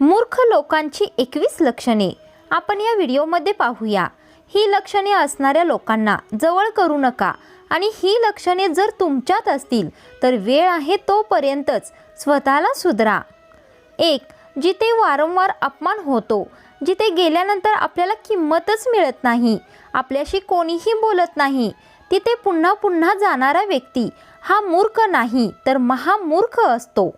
मूर्ख लोकांची एकवीस लक्षणे. आपण या व्हिडिओमध्ये पाहूया. ही लक्षणे असणाऱ्या लोकांना जवळ करू नका आणि ही लक्षणे जर तुमच्यात असतील तर वेळ आहे तोपर्यंतच स्वतःला सुधरा. एक जिथे वारंवार अपमान होतो जिथे गेल्यानंतर आपल्याला किंमतच मिळत नाही आपल्याशी कोणीही बोलत नाही तिथे पुन्हा पुन्हा जाणारा व्यक्ती हा मूर्ख नाही तर महामूर्ख असतो.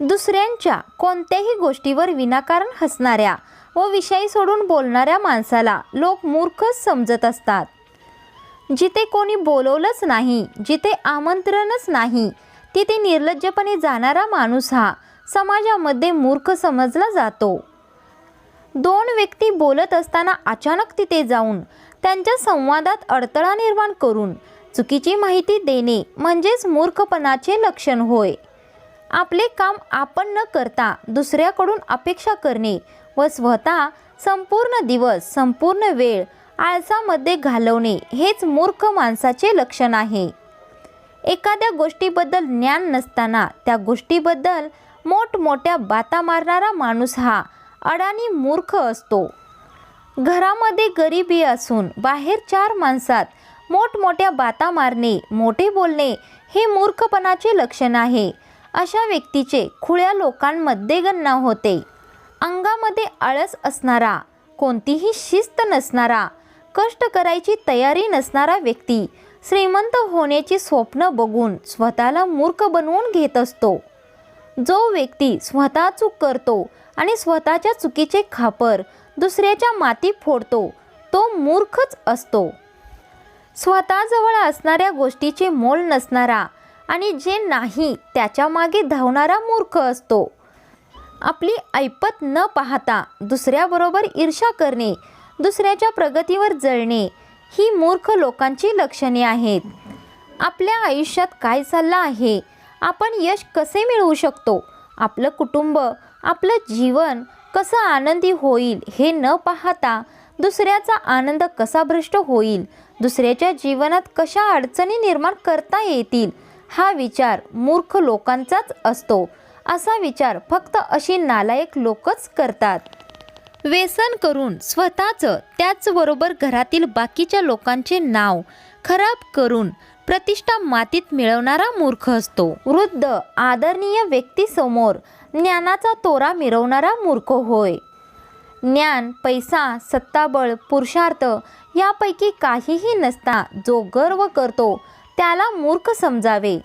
दुसऱ्यांच्या कोणत्याही गोष्टीवर विनाकारण हसणाऱ्या व विषय सोडून बोलणाऱ्या माणसाला लोक मूर्खच समजत असतात. जिथे कोणी बोलवलंच नाही जिथे आमंत्रणच नाही तिथे निर्लज्जपणे जाणारा माणूस हा समाजामध्ये मूर्ख समजला जातो. दोन व्यक्ती बोलत असताना अचानक तिथे जाऊन त्यांच्या संवादात अडथळा निर्माण करून चुकीची माहिती देणे म्हणजेच मूर्खपणाचे लक्षण होय. आपले काम आपण न करता दुसऱ्याकडून अपेक्षा करणे व स्वतः संपूर्ण दिवस संपूर्ण वेळ आळसामध्ये घालवणे हेच मूर्ख माणसाचे लक्षण आहे. एखाद्या गोष्टीबद्दल ज्ञान नसताना त्या गोष्टीबद्दल मोठमोठ्या बाता मारणारा माणूस हा अडाणी मूर्ख असतो. घरामध्ये गरिबी असून बाहेर चार माणसात मोठमोठ्या बाता मारणे मोठे बोलणे हे मूर्खपणाचे लक्षण आहे. अशा व्यक्तीचे खुळ्या लोकांमध्ये गणना होते. अंगामध्ये आळस असणारा कोणतीही शिस्त नसणारा कष्ट करायची तयारी नसणारा व्यक्ती श्रीमंत होण्याची स्वप्न बघून स्वतःला मूर्ख बनवून घेत असतो. जो व्यक्ती स्वतः चूक करतो आणि स्वतःच्या चुकीचे खापर दुसऱ्याच्या माती फोडतो तो मूर्खच असतो. स्वतःजवळ असणाऱ्या गोष्टीचे मोल नसणारा आणि जे नाही त्याच्यामागे धावणारा मूर्ख असतो. आपली ऐपत न पाहता दुसऱ्याबरोबर ईर्षा करणे दुसऱ्याच्या प्रगतीवर जळणे ही मूर्ख लोकांची लक्षणे आहेत. आपल्या आयुष्यात काय चाललं आहे? आपण यश कसे मिळवू शकतो? आपलं कुटुंब आपलं जीवन कसं आनंदी होईल हे न पाहता दुसऱ्याचा आनंद कसा भ्रष्ट होईल? दुसऱ्याच्या जीवनात कशा अडचणी निर्माण करता येतील? हा विचार मूर्ख लोकांचाच असतो. असा विचार फक्त अशी नालायक लोकच करतात. व्यसन करून स्वतःचं त्याचबरोबर घरातील बाकीच्या लोकांचे नाव खराब करून प्रतिष्ठा मातीत मिळवणारा मूर्ख असतो. वृद्ध आदरणीय व्यक्तीसमोर ज्ञानाचा तोरा मिरवणारा मूर्ख होय. ज्ञान पैसा सत्ताबळ पुरुषार्थ यापैकी काहीही नसता जो गर्व करतो त्याला मूर्ख समजावे.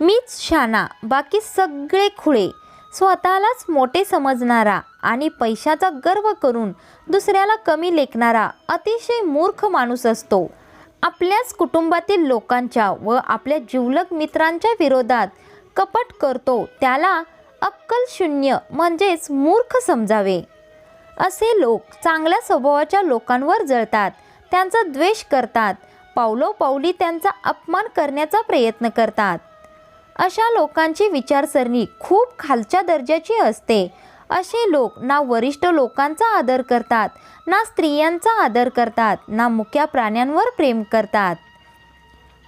मीच शाना बाकी सगळे खुळे. स्वतःलाच मोठे समजणारा आणि पैशाचा गर्व करून दुसऱ्याला कमी लेखणारा अतिशय मूर्ख माणूस असतो. आपल्याच कुटुंबातील लोकांच्या व आपल्या जिवलग मित्रांच्या विरोधात कपट करतो त्याला अक्कल शून्य म्हणजेच मूर्ख समजावे. असे लोक चांगल्या स्वभावाच्या लोकांवर जळतात त्यांचा द्वेष करतात पावलोपावली त्यांचा अपमान करण्याचा प्रयत्न करतात. अशा लोकांची विचारसरणी खूप खालच्या दर्जाची असते. असे लोक ना वरिष्ठ लोकांचा आदर करतात ना स्त्रियांचा आदर करतात ना मुक्या प्राण्यांवर प्रेम करतात.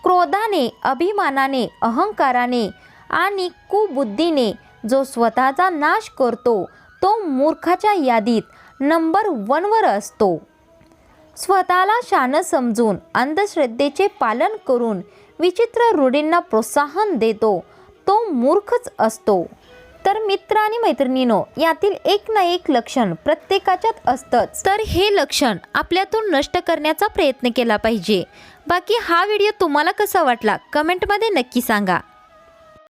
क्रोधाने अभिमानाने अहंकाराने आणि कुबुद्धीने जो स्वतःचा नाश करतो तो मूर्खाच्या यादीत नंबर वनवर असतो. स्वतःला शान समजून अंधश्रद्धेचे पालन करून विचित्र रूढींना प्रोत्साहन देतो. तो मूर्खच असतो. तर मित्र आणि मैत्रिणीनो यातील एक ना एक लक्षण प्रत्येकाच्यात असतंच. तर हे लक्षण आपल्यातून नष्ट करण्याचा प्रयत्न केला पाहिजे. बाकी हा व्हिडिओ तुम्हाला कसा वाटला कमेंटमध्ये नक्की सांगा.